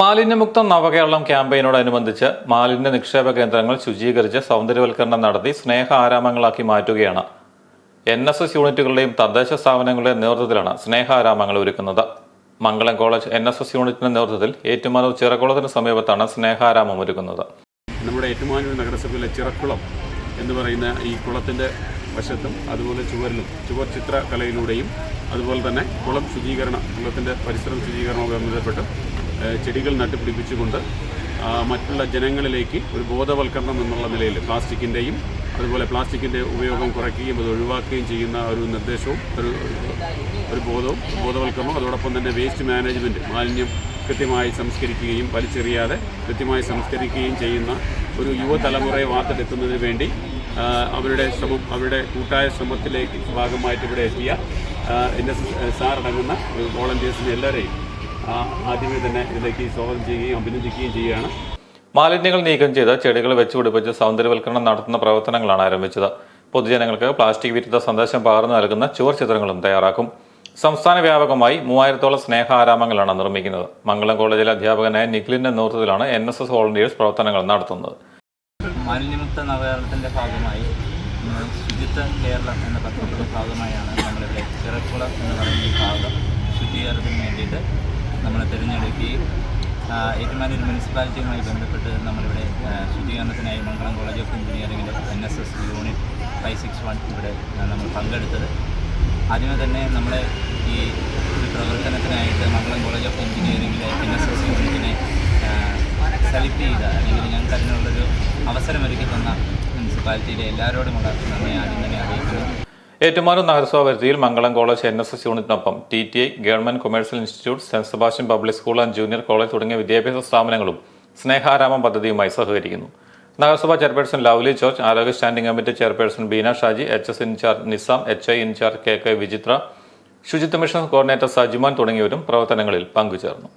മാലിന്യമുക്ത നവകേരളം ക്യാമ്പയിനോടനുബന്ധിച്ച് മാലിന്യ നിക്ഷേപ കേന്ദ്രങ്ങൾ ശുചീകരിച്ച് സൗന്ദര്യവൽക്കരണം നടത്തി സ്നേഹ ആരാമങ്ങളാക്കി മാറ്റുകയാണ്. എൻ എസ് എസ് യൂണിറ്റുകളുടെയും തദ്ദേശ സ്ഥാപനങ്ങളുടെയും നേതൃത്വത്തിലാണ് സ്നേഹാരാമങ്ങൾ ഒരുക്കുന്നത്. Mangalam college N S S യൂണിറ്റിന്റെ നേതൃത്വത്തിൽ ഏറ്റുമാനൂർ ചിറക്കുളത്തിന് സമീപത്താണ് സ്നേഹാരാമം ഒരുക്കുന്നത്. നമ്മുടെ ഏറ്റുമാനൂർ നഗരസഭയിലെ ചിറക്കുളം എന്ന് പറയുന്ന ഈ കുളത്തിന്റെ വശത്തും അതുപോലെ ചുവരിലും ചുവർ ചിത്രകലയിലൂടെയും അതുപോലെ തന്നെ കുളം ശുചീകരണം കുളത്തിന്റെ പരിസരം ശുചീകരണവുമായി ബന്ധപ്പെട്ട് ചെടികൾ നട്ടുപിടിപ്പിച്ചുകൊണ്ട് മറ്റുള്ള ജനങ്ങളിലേക്ക് ഒരു ബോധവൽക്കരണം എന്നുള്ള നിലയിൽ പ്ലാസ്റ്റിക്കിന്റെയും അതുപോലെ പ്ലാസ്റ്റിക്കിന്റെ ഉപയോഗം കുറയ്ക്കുകയും അത് ഒഴിവാക്കുകയും ചെയ്യുന്ന ഒരു നിർദ്ദേശവും ഒരു ഒരു ബോധവും ബോധവൽക്കരണവും അതോടൊപ്പം തന്നെ വേസ്റ്റ് മാനേജ്മെന്റ് മാലിന്യം കൃത്യമായി സംസ്കരിക്കുകയും വലിച്ചെറിയാതെ കൃത്യമായി സംസ്കരിക്കുകയും ചെയ്യുന്ന ഒരു യുവതലമുറയെ വാർത്തെടുക്കുന്നതിന് വേണ്ടി അവരുടെ ശ്രമം അവരുടെ കൂട്ടായ ശ്രമത്തിലേക്ക് ഭാഗമായിട്ട് ഇവിടെ എത്തിയ എൻ എസ് സാർ അടങ്ങുന്ന വോളണ്ടിയേഴ്സിനെ എല്ലാവരെയും ആദ്യമേ തന്നെ ഇതിലേക്ക് സ്വാഗതം ചെയ്യുകയും അഭിനന്ദിക്കുകയും ചെയ്യുകയാണ്. മാലിന്യങ്ങൾ നീക്കം ചെയ്ത് ചെടികൾ വെച്ചുപിടിപ്പിച്ച് സൗന്ദര്യവൽക്കരണം നടത്തുന്ന പ്രവർത്തനങ്ങളാണ് ആരംഭിച്ചത്. പൊതുജനങ്ങൾക്ക് പ്ലാസ്റ്റിക് വിരുദ്ധ സന്ദേശം പകർന്നു നൽകുന്ന ചുവർ ചിത്രങ്ങളും തയ്യാറാക്കും. സംസ്ഥാന വ്യാപകമായി മൂവായിരത്തോളം സ്നേഹാരാമങ്ങളാണ് നിർമ്മിക്കുന്നത്. മംഗളം കോളേജിലെ അധ്യാപകനായ നിഖിലിന്റെ നേതൃത്വത്തിലാണ് എൻ എസ് എസ് വോളണ്ടിയേഴ്സ് പ്രവർത്തനങ്ങൾ നടത്തുന്നത്. മാലിന്യമുക്ത നവകേരളത്തിന്റെ ഭാഗമായി ശുചിത്വ കേരളം എന്ന പദ്ധതിയുടെ ഭാഗമായാണ് നമ്മളിവിടെ ചിറക്കുളം എന്ന് പറയുന്ന ഭാഗം ശുചീകരണത്തിന് വേണ്ടിയിട്ട് നമ്മൾ തിരഞ്ഞെടുക്കുകയും ഏറ്റുമാനൂർ മുനിസിപ്പാലിറ്റിയുമായി ബന്ധപ്പെട്ട് നമ്മളിവിടെ ശുചീകരണത്തിനായി മംഗളം കോളേജ് ഓഫ് എഞ്ചിനീയറിംഗിന്റെ N S S unit five six one ഇവിടെ നമ്മൾ പങ്കെടുത്തത്. ആദ്യമേ തന്നെ നമ്മളെ ഈ ഒരു പ്രവർത്തനത്തിനായിട്ട് മംഗളം കോളേജ് ഓഫ് എഞ്ചിനീയറിംഗിലെ എൻ എസ് എസ് യൂണിറ്റിനെ സെലക്ട് ചെയ്ത അല്ലെങ്കിൽ ഞങ്ങൾക്ക് അതിനുള്ളൊരു അവസരമൊരുക്കി തന്ന മുനിസിപ്പാലിറ്റിയിലെ എല്ലാവരോടുമുള്ള നന്ദി ആദ്യം തന്നെ അറിയിക്കുന്നു. ഏറ്റുമാനൂർ നഗരസഭ പരിധിയിൽ Mangalam college N S S യൂണിറ്റിനൊപ്പം T T I government commercial institute Saint Sebastian public school and junior college തുടങ്ങിയ വിദ്യാഭ്യാസ സ്ഥാപനങ്ങളും സ്നേഹാരാമം പദ്ധതിയുമായി സഹകരിക്കുന്നു. നഗരസഭാ ചെയർപേഴ്സൺ ലവ്ലി ജോർജ് ആരോഗ്യ standing committee chairperson Beena Shaji H S in charge Nizam H I in charge K K Vichitra ശുചിത്വ mission coordinator സജിമാൻ തുടങ്ങിയവരും പ്രവർത്തനങ്ങളിൽ പങ്കുചേർന്നു.